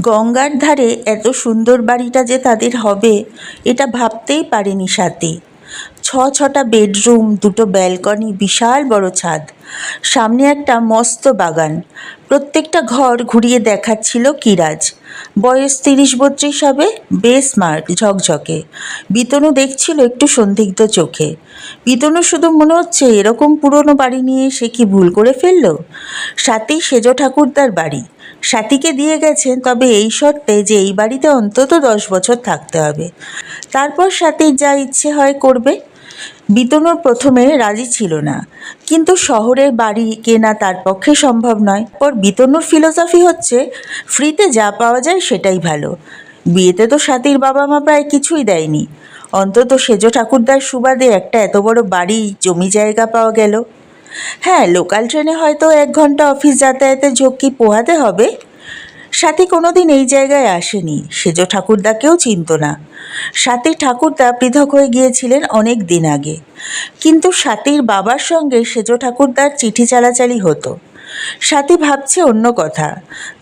গঙ্গার ধারে এত সুন্দর বাড়িটা যে তাদের হবে, এটা ভাবতেই পারেনি সাথে। ছ ছটা বেডরুম, দুটো ব্যালকনি, বিশাল বড় ছাদ। সামনে একটা মস্ত বাগান। প্রত্যেকটা ঘর ঘুরিয়ে দেখাচ্ছিল কিরাজ। বয়স তিরিশ বত্রিশ হবে, বেশ স্মার্ট, ঝকঝকে। বিতনু দেখছিল একটু সন্দিগ্ধ চোখে। বিতনু শুধু মনে হচ্ছে এরকম পুরনো বাড়ি নিয়ে সে কি ভুল করে ফেলল? সাথেই সেজ ঠাকুরদার বাড়ি। সাথীকে দিয়ে গেছেন, তবে এই শর্তে যে এই বাড়িতে অন্তত দশ বছর থাকতে হবে। তারপর সাথীর যা ইচ্ছে হয় করবে। বিতনুর প্রথমে রাজি ছিল না। কিন্তু শহরের বাড়ি কেনা তার পক্ষে সম্ভব নয়। পর বিতনুর ফিলোসফি হচ্ছে, ফ্রিতে যা পাওয়া যায় সেটাই ভালো। বিয়েতে তো সাথীর বাবা মা প্রায় কিছুই দেয়নি। অন্তত সেজ ঠাকুরদার সুবাদে একটা এত বড় বাড়ি, জমি জায়গা পাওয়া গেল। হ্যাঁ লোকাল ট্রেনে হয়তো এক ঘণ্টা অফিস যাতায়াতের ঝক্কি পোহাতে হবে। সাথী কোনোদিন এই জায়গায় আসেনি। সেজ ঠাকুরদাকেও চিনত না। সাথী ঠাকুরদা পৃথক হয়ে গিয়েছিলেন অনেক দিন আগে। কিন্তু সাথীর বাবার সঙ্গে সেজ ঠাকুরদার চিঠি চালাচালি হতো। সাথী ভাবছে অন্য কথা।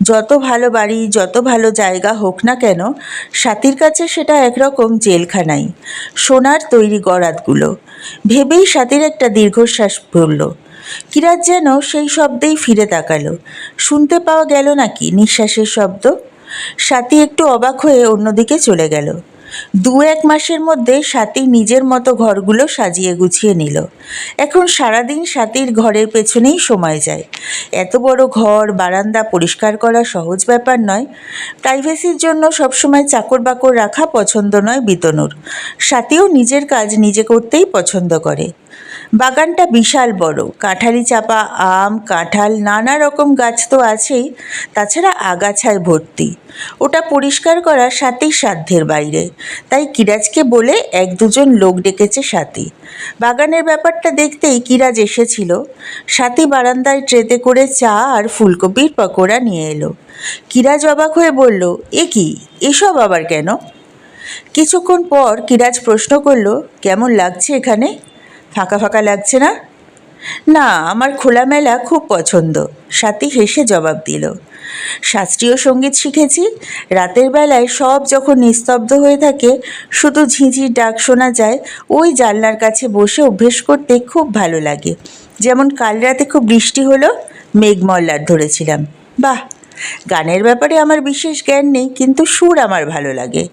যত ভালো বাড়ি, যত ভালো জায়গা হোক না কেন, সাথীর কাছে সেটা একরকম জেলখানাই, সোনার তৈরি গড়াতগুলো ভেবেই সাথীর একটা দীর্ঘশ্বাস পড়ল। কিরাজ যেন সেই শব্দেই ফিরে তাকালো। শুনতে পাওয়া গেল নাকি নিঃশ্বাসের শব্দ? সাথী একটু অবাক হয়ে অন্যদিকে চলে গেল। দু এক মাসের মধ্যে সাথী নিজের মতো ঘরগুলো সাজিয়ে গুছিয়ে নিল। এখন সারাদিন সাথীর ঘরের পেছনেই সময় যায়। এত বড় ঘর, বারান্দা পরিষ্কার করা সহজ ব্যাপার নয়। প্রাইভেসির জন্য সবসময় চাকর বাকর রাখা পছন্দ নয় বিতনুর। সাথীও নিজের কাজ নিজে করতেই পছন্দ করে। বাগানটা বিশাল বড়। কাঁঠালি চাপা, আম, কাঁঠাল, নানা রকম গাছ তো আছেই, তাছাড়া আগাছায় ভর্তি। ওটা পরিষ্কার করা সাথী সাধ্যের বাইরে। তাই কিরাজকে বলে এক দুজন লোক ডেকেছে সাথী। বাগানের ব্যাপারটা দেখতেই কিরাজ এসেছিল। সাথী বারান্দায় ট্রেতে করে চা আর ফুলকপির পকোড়া নিয়ে এলো। কিরাজ অবাক হয়ে বলল, এ কি? এসব আবার কেন? কিছুক্ষণ পর কিরাজ প্রশ্ন করল, কেমন লাগছে এখানে? ফাঁকা ফাঁকা লাগছে না? না, আমার খোলামেলা খুব পছন্দ। সাথী হেসে জবাব দিল। শাস্ত্রীয় সংগীত শিখেছি। রাতের বেলায় সব যখন নিস্তব্ধ হয়ে থাকে, শুধু ঝিঁঝির ডাক শোনা যায়। ওই জানলার কাছে বসে অভ্যেস করতে খুব ভালো লাগে। যেমন কাল রাতে খুব বৃষ্টি হলো, মেঘমল্লার ধরেছিলাম। বাহ! গানের ব্যাপারে আমার বিশেষ জ্ঞান নেই, কিন্তু সুর আমার ভালো লাগে।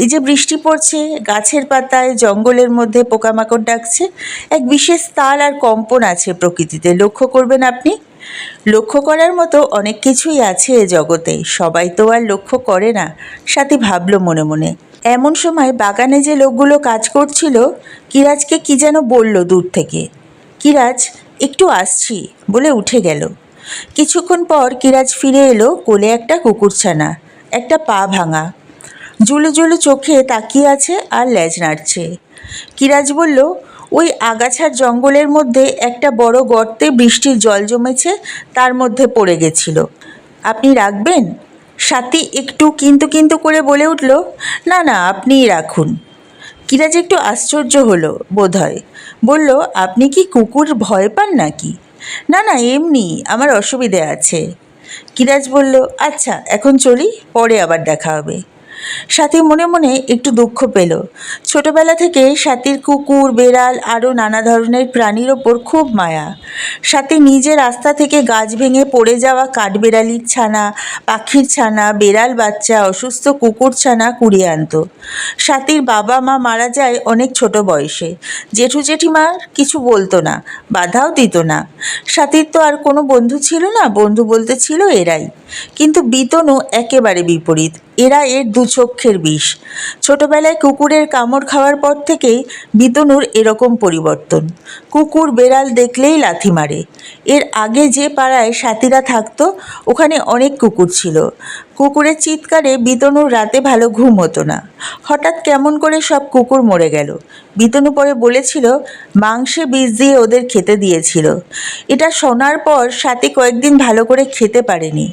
এই যে বৃষ্টি পড়ছে, গাছের পাতায় জঙ্গলের মধ্যে পোকামাকড় ডাকছে, এক বিশেষ তাল আর কম্পন আছে প্রকৃতিতে, লক্ষ্য করবেন আপনি? লক্ষ্য করার মতো অনেক কিছুই আছে এ জগতে, সবাই তো আর লক্ষ্য করে না, সাথে ভাবলো মনে মনে। এমন সময় বাগানে যে লোকগুলো কাজ করছিল, কিরাজকে কি যেন বলল দূর থেকে। কিরাজ, একটু আসছি, বলে উঠে গেল। কিছুক্ষণ পর কিরাজ ফিরে এলো কোলে একটা কুকুরছানা, একটা পা ভাঙা। জুলু জুলু চোখে তাকিয়ে আছে আর লেজ নাড়ছে। কিরাজ বলল, ওই আগাছার জঙ্গলের মধ্যে একটা বড় গর্তে বৃষ্টির জল জমেছে, তার মধ্যে পড়ে গেছিল। আপনি রাখবেন? সাথী একটু কিন্তু কিন্তু করে বলে উঠল, না না, আপনিই রাখুন। কিরাজ একটু আশ্চর্য হলো বোধহয়। বলল, আপনি কি কুকুর ভয় পান নাকি? না না, এমনি, আমার অসুবিধে আছে। কিরাজ বলল আচ্ছা এখন চলি, পরে আবার দেখা হবে। সাথী মনে মনে একটু দুঃখ পেল। ছোটবেলা থেকে সাথীর কুকুর, বেড়াল আরও নানা ধরনের প্রাণীর ওপর খুব মায়া। সাথী নিজে রাস্তা থেকে গাছ ভেঙে পড়ে যাওয়া কাঠবেড়ালির ছানা, পাখির ছানা, বেড়াল বাচ্চা, অসুস্থ কুকুর ছানা কুড়িয়ে আনতো। সাথীর বাবা মা মারা যায় অনেক ছোট বয়সে। জেঠু জেঠিমার কিছু বলতো না, বাধাও দিত না। সাথীর তো আর কোনো বন্ধু ছিল না, বন্ধু বলতে ছিল এরাই। কিন্তু বিতনও একেবারে বিপরীত। এরা এর দু চক্ষের বিষ। ছোটবেলায় কুকুরের কামড় খাওয়ার পর থেকেই বিতনুর এরকম পরিবর্তন। কুকুর বেড়াল দেখলেই লাথি মারে। এর আগে যে পাড়ায় সাথীরা থাকতো, ওখানে অনেক কুকুর ছিল। কুকুরের চিৎকারে বিতনুর রাতে ভালো ঘুম হতো না। হঠাৎ কেমন করে সব কুকুর মরে গেল। বিতনু পরে বলেছিল, মাংসে বীজ দিয়ে ওদের খেতে দিয়েছিল। এটা শোনার পর সাথে কয়েকদিন ভালো করে খেতে পারেনি।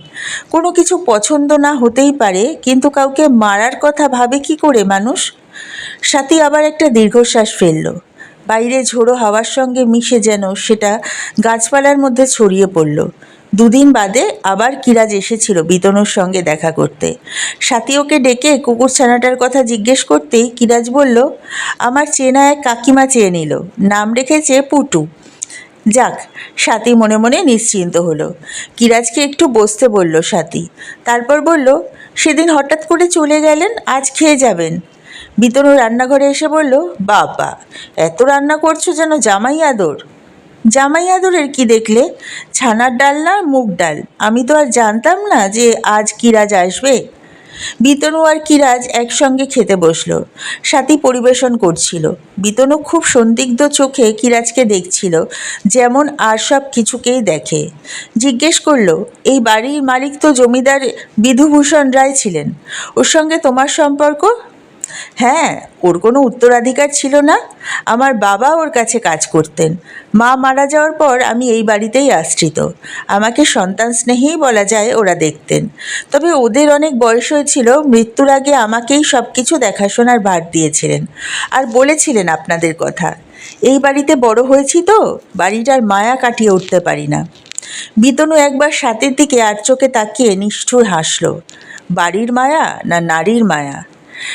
কোনো কিছু পছন্দ না হতেই পারে, কিন্তু কাউকে মারার কথা ভাবে কি করে মানুষ? সাথী আবার একটা দীর্ঘশ্বাস ফেলল। বাইরে ঝোড়ো হাওয়ার সঙ্গে মিশে যেন সেটা গাছপালার মধ্যে ছড়িয়ে পড়ল। দুদিন বাদে আবার কিরাজ এসেছিল বিতনুর সঙ্গে দেখা করতে। সাথী ওকে ডেকে কুকুর ছানাটার কথা জিজ্ঞেস করতেই কিরাজ বলল, আমার চেনা এক কাকিমা চেয়ে নিল, নাম রেখেছে পুটু। যাক, সাথী মনে মনে নিশ্চিন্ত হলো। কিরাজকে একটু বসতে বলল সাথী, তারপর বলল, সেদিন হঠাৎ করে চলে গেলেন, আজ খেয়ে যাবেন। বিতনু রান্নাঘরে এসে বলল, বাবা, এত রান্না করছ যেন জামাই আদর। জামাই আদরের কি দেখলে? ছানার ডাল না মুগ ডাল? আমি তো আর জানতাম না যে আজ কিরাজ আসবে। বিতনু আর কিরাজ একসঙ্গে খেতে বসল। সাথী পরিবেশন করছিল। বিতনু খুব সন্দিগ্ধ চোখে কিরাজকে দেখছিল, যেমন আর সব কিছুকেই দেখে। জিজ্ঞেস করল, এই বাড়ির মালিক তো জমিদার বিধুভূষণ রায় ছিলেন? ওর সঙ্গে তোমার সম্পর্ক? হ্যাঁ ওর কোনো উত্তরাধিকার ছিল না। আমার বাবা ওর কাছে কাজ করতেন। মা মারা যাওয়ার পর আমি এই বাড়িতেই আশ্রিত। আমাকে সন্তান স্নেহেই বলা যায় ওরা দেখতেন। তবে ওদের অনেক বয়স হয়েছিল, মৃত্যুর আগে আমাকেই সব কিছু দেখাশোনার ভার দিয়েছিলেন। আর বলেছিলেন আপনাদের কথা, এই বাড়িতে বড় হয়েছি তো, বাড়িটার মায়া কাটিয়ে উঠতে পারি না। বিতনু একবার সাতের দিকে আর চোখে তাকিয়ে নিষ্ঠুর হাসল, বাড়ির মায়া না নারীর মায়া?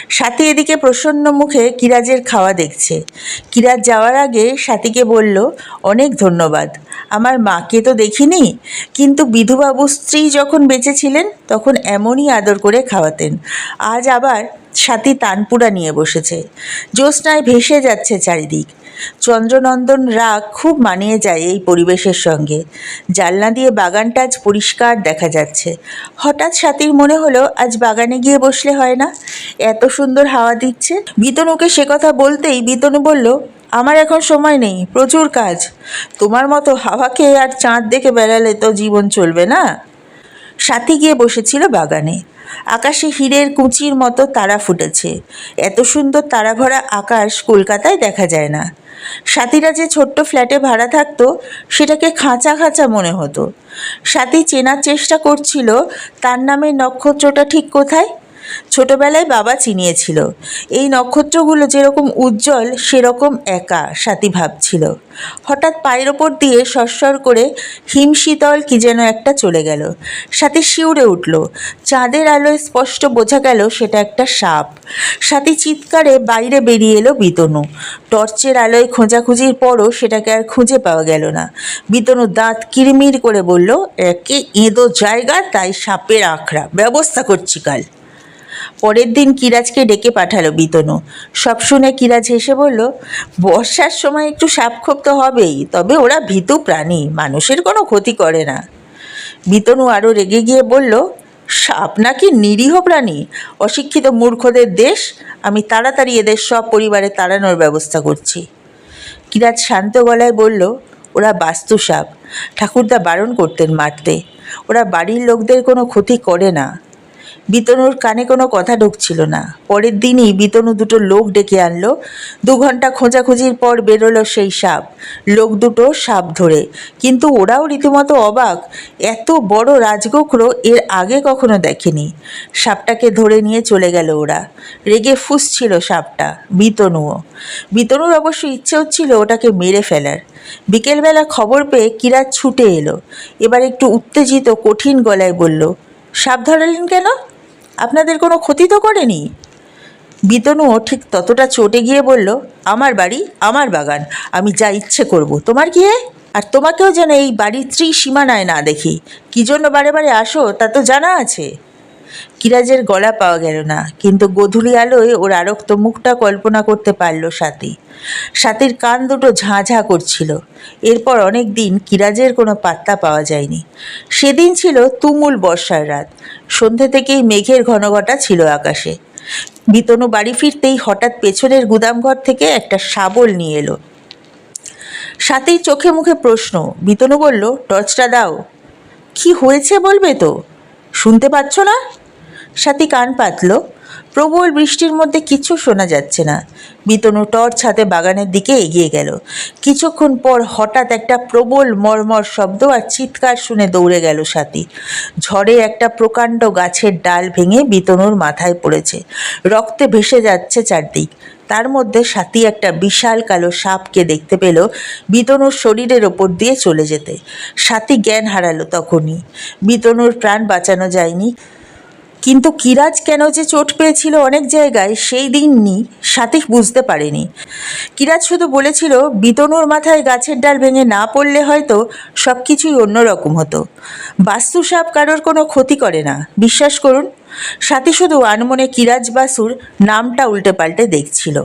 সাথী এদিকে প্রসন্ন মুখে কিরাজের খাওয়া দেখছে। কিরাজ যাওয়ার আগে সাথীকে বলল, অনেক ধন্যবাদ। আমার মাকে তো দেখিনি। কিন্তু বিধুবাবু স্ত্রী যখন বেঁচে ছিলেন তখন এমনই আদর করে খাওয়াতেন। আজ আবার সাথী তানপুরা নিয়ে বসেছে। জ্যোৎস্নায় ভেসে যাচ্ছে চারিদিক। চন্দ্রনন্দন রাগ খুব মানিয়ে যায় এই পরিবেশের সঙ্গে। জানলা দিয়ে বাগানটা আজ পরিষ্কার দেখা যাচ্ছে। হঠাৎ সাথীর মনে হলো, আজ বাগানে গিয়ে বসলে হয় না? এত সুন্দর হাওয়া দিচ্ছে। বিতনুকে সে কথা বলতেই বিতনু বলল, আমার এখন সময় নেই, প্রচুর কাজ। তোমার মতো হাওয়াকে আর চাঁদ দেখে বেড়ালে তো জীবন চলবে না? সাথী গিয়ে বসেছিল বাগানে। আকাশে হীরের কুচির মতো তারা ফুটেছে। এত সুন্দর তারা ভরা আকাশ কলকাতায় দেখা যায় না। সাথীরা যে ছোট্ট ফ্ল্যাটে ভাড়া থাকতো, সেটাকে খাঁচা খাঁচা মনে হতো। সাথী চেনার চেষ্টা করছিল, তার নামের নক্ষত্রটা ঠিক কোথায়? ছোটবেলায় বাবা চিনিয়েছিল। এই নক্ষত্রগুলো যেরকম উজ্জ্বল, সেরকম একা, সাথী ভাবছিল। হঠাৎ পায়ের ওপর দিয়ে সরসর করে হিমশীতল কি যেন একটা চলে গেল। সাথী শিউরে উঠল। চাঁদের আলোয় স্পষ্ট বোঝা গেল সেটা একটা সাপ। সাথী চিৎকারে বাইরে বেরিয়ে এলো বিতনু। টর্চের আলোয় খোঁজাখুঁজির পরও সেটাকে আর খুঁজে পাওয়া গেল না। বিতনু দাঁত কিরমির করে বলল, একে এঁদো জায়গা, তাই সাপের আখড়া। ব্যবস্থা করছি কাল। পরের দিন কিরাজকে ডেকে পাঠালো বিতনু। সব শুনে কিরাজ হেসে বলল, বর্ষার সময় একটু সাপক্ষোভ তো হবেই, তবে ওরা ভীতু প্রাণী, মানুষের কোনো ক্ষতি করে না। বিতনু আরও রেগে গিয়ে বলল, সাপ নাকি নিরীহ প্রাণী? অশিক্ষিত মূর্খদের দেশ, আমি তাড়াতাড়ি এদের সব পরিবারে তাড়ানোর ব্যবস্থা করছি। কিরাজ শান্ত গলায় বলল, ওরা বাস্তু সাপ। ঠাকুরদা বারণ করতেন মারতে। ওরা বাড়ির লোকদের কোনো ক্ষতি করে না। বিতনুর কানে কোনো কথা ঢুকছিল না। পরের দিনই বিতনু দুটো লোক ডেকে আনলো। দু ঘণ্টা খোঁজাখুঁজির পর বেরোলো সেই সাপ। লোক দুটো সাপ ধরে। কিন্তু ওরাও রীতিমতো অবাক। এত বড় রাজগোখরো এর আগে কখনো দেখেনি। সাপটাকে ধরে নিয়ে চলে গেল ওরা। রেগে ফুসছিল সাপটা, বিতনুও। বিতনুর অবশ্য ইচ্ছে হচ্ছিল ওটাকে মেরে ফেলার। বিকেলবেলা খবর পেয়ে কিরাত ছুটে এলো। এবার একটু উত্তেজিত, কঠিন গলায় বলল, সাপ ধরালেন কেন? আপনাদের কোনো ক্ষতি তো করেনি? বিতনুও ঠিক ততটা চটে গিয়ে বলল, আমার বাড়ি, আমার বাগান, আমি যা ইচ্ছে করব। তোমার কি আর তোমাকেও যেন এই বাড়ির ত্রি সীমানায় না দেখি। কী জন্য বারে বারে আসো, তা তো জানা আছে। কিরাজের গলা পাওয়া গেল না, কিন্তু গধূলি আলোয় ওর আরক্ত মুখটা কল্পনা করতে পারল সাথী। সাথীর কান দুটো ঝাঁ ঝাঁ করছিল। এরপর অনেক দিন কিরাজের কোনো পাত্তা পাওয়া যায়নি। সেদিন ছিল তুমুল বর্ষার রাত। সন্ধে থেকেই মেঘের ঘনঘটা ছিল আকাশে। বিতনু বাড়ি ফিরতেই হঠাৎ পেছনের গুদামঘর থেকে একটা শাবল নিয়ে এলো। সাথেই চোখে মুখে প্রশ্ন। বিতনু বলল, টর্চটা দাও। কি হয়েছে বলবে তো? শুনতে পাচ্ছ না? সাথী কান পাতল। প্রবল বৃষ্টির মধ্যে কিছু শোনা যাচ্ছে না। বিতনু টর্চ হাতে বাগানের দিকে এগিয়ে গেল। কিছুক্ষণ পর হঠাৎ একটা প্রবল মর্মর শব্দ আর চিৎকার শুনে দৌড়ে গেল সাথী। ঝড়ে একটা প্রকাণ্ড গাছের ডাল ভেঙে বিতনুর মাথায় পড়েছে। রক্তে ভেসে যাচ্ছে চারদিক। তার মধ্যে সাথী একটা বিশাল কালো সাপকে দেখতে পেল বিতনুর শরীরের ওপর দিয়ে চলে যেতে। সাথী জ্ঞান হারালো তখনই। বিতনুর প্রাণ বাঁচানো যায়নি। কিন্তু কিরাজ কেন যে চোট পেয়েছিল অনেক জায়গায়, সেই দিনই সাতিক বুঝতে পারেনি। কিরাজ শুধু বলেছিল, বিতনুর মাথায় গাছের ডাল ভেঙে না পড়লে হয়তো সব কিছুই অন্যরকম হতো। বাস্তু সাপ কারোর কোনো ক্ষতি করে না, বিশ্বাস করুন। সাথী শুধু আনমনে কিরাজ বাসুর নামটা উল্টে পাল্টে দেখছিল।